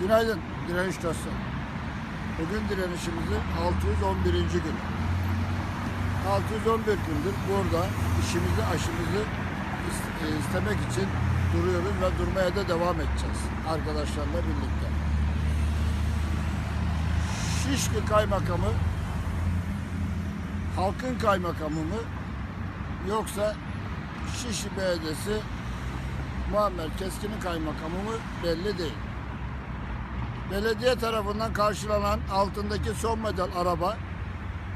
Günaydın direniş dostları. Bugün direnişimizin 611. günü. 611 gündür burada işimizi aşımızı e, istemek için duruyoruz ve durmaya da devam edeceğiz arkadaşlarla birlikte. Şişli Kaymakamı halkın kaymakamı mı yoksa Şişli Belediyesi Muammer Keskin'in kaymakamı mı belli değil. Belediye tarafından karşılanan altındaki son model araba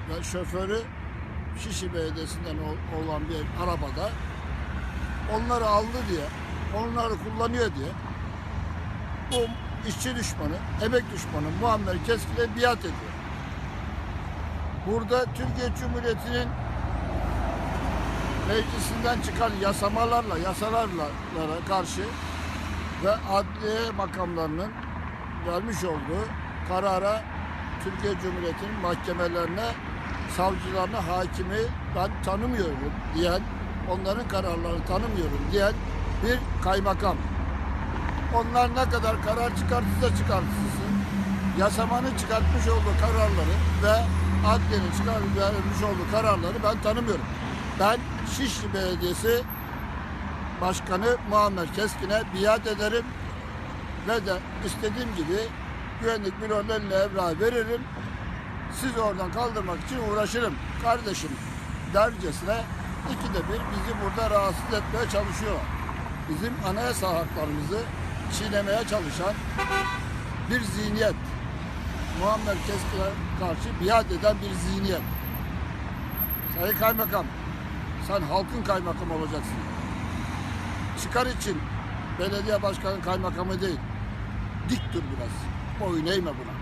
ve şoförü Şişli Belediyesi'nden ol- olan bir arabada onları aldı diye, onları kullanıyor diye bu işçi düşmanı, emek düşmanı Muammer Keskin'e biat ediyor. Burada Türkiye Cumhuriyeti'nin meclisinden çıkan yasamalarla, yasalarla karşı ve adliye makamlarının vermiş olduğu karara Türkiye Cumhuriyeti'nin mahkemelerine, savcılarına, hakimi ben tanımıyorum diyen, onların kararlarını tanımıyorum diyen bir kaymakam. Onlar ne kadar karar çıkartırsa çıkartırsın, yasamanın çıkartmış olduğu kararları ve adliyenin çıkartmış olduğu kararları ben tanımıyorum. Ben Şişli Belediyesi Başkanı Muammer Keskin'e biat ederim ve de istediğim gibi güvenlik bürolarına evrağı veririm. Siz oradan kaldırmak için uğraşırım. Kardeşim dercesine ikide bir bizi burada rahatsız etmeye çalışıyor. Bizim anayasa haklarımızı çiğnemeye çalışan bir zihniyet. Muammer Keskin'e karşı biat eden bir zihniyet. Sayın Kaymakam, sen halkın kaymakamı olacaksın. Çıkar için belediye başkanı kaymakamı değil. Dik dur biraz. Boyun eğme buna.